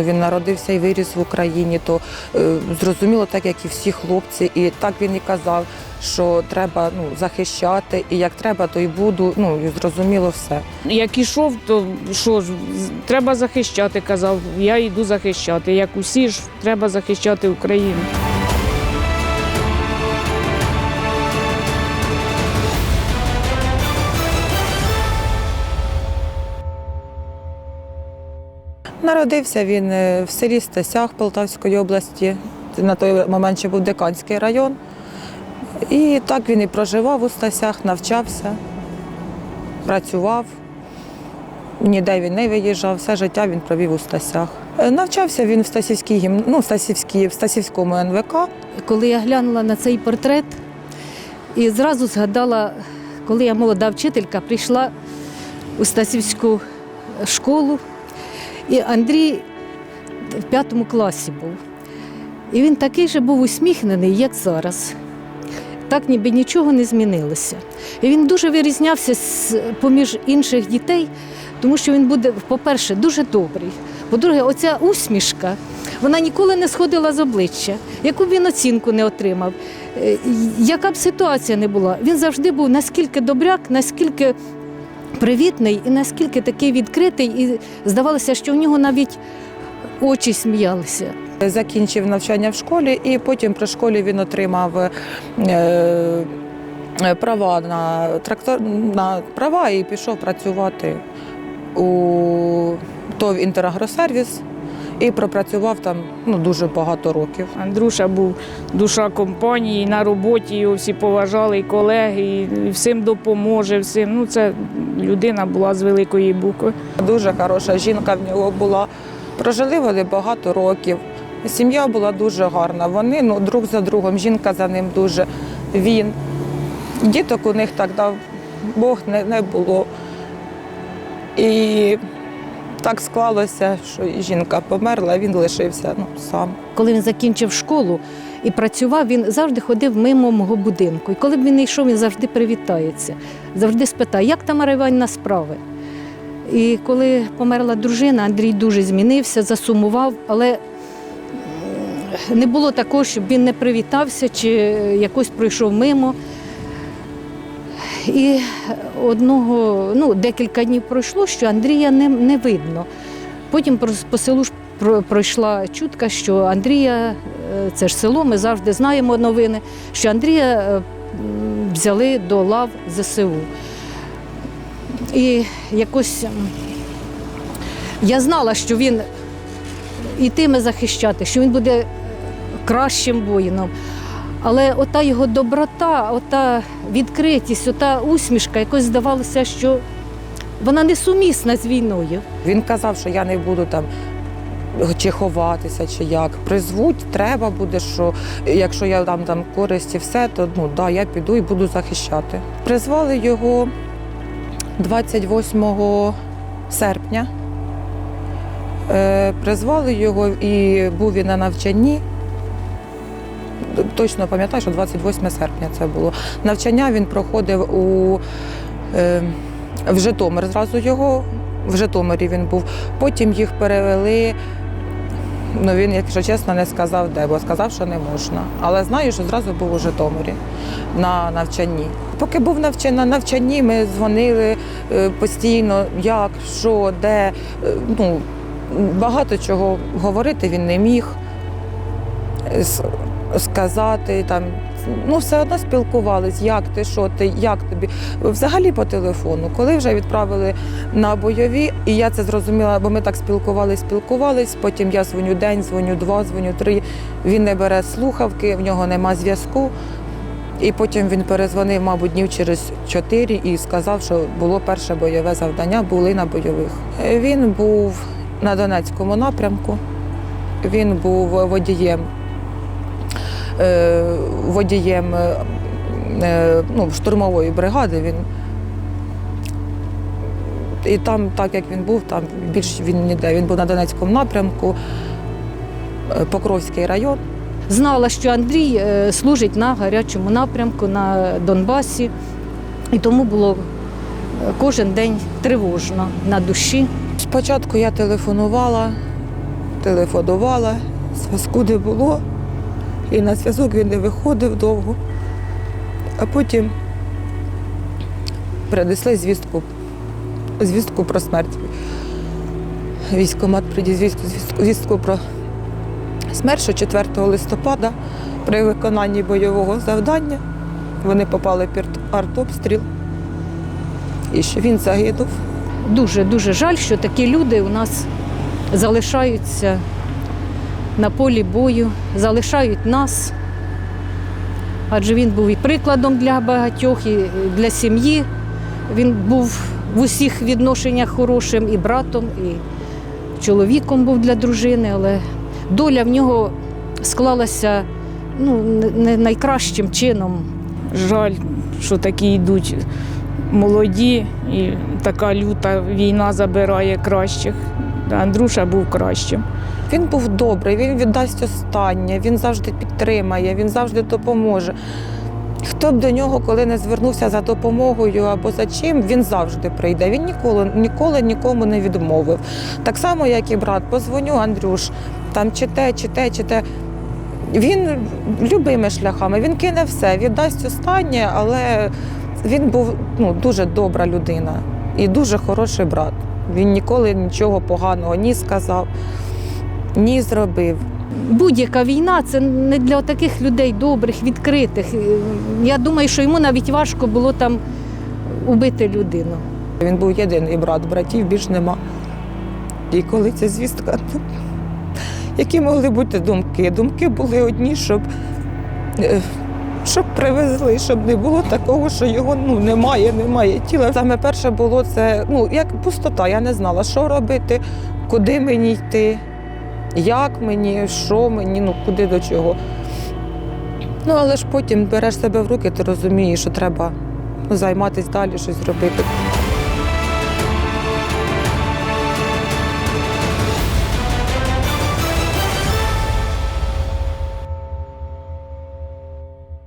ну, він народився і виріс в Україні, то е, зрозуміло, так як і всі хлопці, і так він і казав, що треба ну, захищати, і як треба, то й буду. Ну і зрозуміло все. Як ішов, то що ж, треба захищати, казав. Я йду захищати. Як усі ж треба захищати Україну. Народився він е, в селі Стасях Полтавської області. На той момент ще був Диканський район. І так він і проживав у Стасях, навчався, працював. Ніде він не виїжджав, все життя він провів у Стасях. Е, Навчався він в Стасівській гім... ну, в Стасівській, в Стасівському НВК. коли я глянула на цей портрет і зразу згадала, коли я молода вчителька прийшла у Стасівську школу, і Андрій в п'ятому класі був. І він такий же був усміхнений, як зараз. Так ніби нічого не змінилося. І він дуже вирізнявся поміж інших дітей, тому що він буде, по-перше, дуже добрий. По-друге, оця усмішка, вона ніколи не сходила з обличчя, яку б він оцінку не отримав, е, яка б ситуація не була. Він завжди був наскільки добряк, наскільки привітний і наскільки такий відкритий, і здавалося, що в нього навіть очі сміялися. Закінчив навчання в школі, і потім при школі він отримав е, е, права на трактор на права і пішов працювати у ТОВ «Інтерагросервіс» і пропрацював там ну, дуже багато років. Андрюша був душа компанії, на роботі його всі поважали, і колеги, і всім допоможе. Всім. Ну, це людина була з великої букви. Дуже хороша жінка в нього була. Прожили вони багато років. Сім'я була дуже гарна. Вони ну, друг за другом, жінка за ним дуже. Він. Діток у них так дав Бог не, не було. І так склалося, що і жінка померла, він лишився ну, сам. Коли він закінчив школу і працював, він завжди ходив мимо мого будинку. І коли б він не йшов, він завжди привітається, завжди спитає, як там Іванівна справи. І коли померла дружина, Андрій дуже змінився, засумував, але не було такого, щоб він не привітався чи якось пройшов мимо. І одного, ну, декілька днів пройшло, що Андрія не, не видно. Потім по селу ж пройшла чутка, що Андрія, е, це ж село, ми завжди знаємо новини, що Андрія е, взяли до лав ЗСУ. І якось я знала, що він ітиме захищати, що він буде кращим воїном. Але ота його доброта, ота відкритість, ота усмішка, якось здавалося, що вона несумісна з війною. Він казав, що я не буду там чи ховатися, чи як. Призвуть, треба буде, що якщо я дам там користь і все, то ну, да, я піду і буду захищати. Призвали його 28 серпня. Е, призвали його і був він на навчанні. Точно пам'ятаю, що 28 серпня це було. Навчання він проходив у, е, в Житомир зразу його. В Житомирі він був. Потім їх перевели. Ну він, якщо чесно, не сказав де, бо сказав, що не можна. Але знаю, що зразу був у Житомирі на навчанні. Поки був навча- на навчанні, ми дзвонили е, постійно, як, що, де. Е, Ну, багато чого говорити він не міг сказати там. Ну, все одно спілкувались, як ти, що ти, як тобі. Взагалі по телефону. Коли вже відправили на бойові, і я це зрозуміла, бо ми так спілкувались, спілкувались. Потім я дзвоню день, дзвоню два, дзвоню три. Він не бере слухавки, в нього нема зв'язку. І потім він перезвонив, мабуть, днів через чотири і сказав, що було перше бойове завдання, були на бойових. Він був на Донецькому напрямку, він був водієм, водієм е, е, ну, штурмової бригади. Він і там, так як він був, там більш він ніде. Він був на Донецькому напрямку, е, Покровський район. Знала, що Андрій е, служить на гарячому напрямку на Донбасі, і тому було е, кожен день тривожно на душі. Спочатку я телефонувала телефонувала, зв'язку не було, і на зв'язок він не виходив довго. А потім принесли звістку, звістку про смерть. Військомат приніс звістку, звістку, звістку про смерть, що 4 листопада при виконанні бойового завдання вони попали під артобстріл і що він загинув. Дуже дуже жаль, що такі люди у нас залишаються на полі бою, залишають нас. Адже він був і прикладом для багатьох, і для сім'ї. Він був в усіх відношеннях хорошим, і братом, і чоловіком був для дружини, але доля в нього склалася ну, не- найкращим чином. Жаль, що такі йдуть молоді, і така люта війна забирає кращих. Андрюша був кращим. Він був добрий, він віддасть останнє, він завжди підтримає, він завжди допоможе. Хто б до нього коли не звернувся за допомогою або за чим, він завжди прийде. Він ніколи, ніколи нікому не відмовив. Так само, як і брат, позвоню Андрюш, там чи те, чи те, чи те. Він любими шляхами, він кине все, віддасть останнє, але він був ну, дуже добра людина і дуже хороший брат. Він ніколи нічого поганого ні сказав, ні зробив. Будь-яка війна це не для таких людей добрих, відкритих. Я думаю, що йому навіть важко було там убити людину. Він був єдиний брат, братів більш нема. І коли ця звістка, ну, які могли бути думки? Думки були одні, щоб, е, щоб привезли, щоб не було такого, що його ну, немає, немає тіла. Саме перше було це ну, як пустота. Я не знала, що робити, куди мені йти, як мені, що мені, ну куди до чого. Ну, але ж потім береш себе в руки, ти розумієш, що треба займатися далі, щось робити.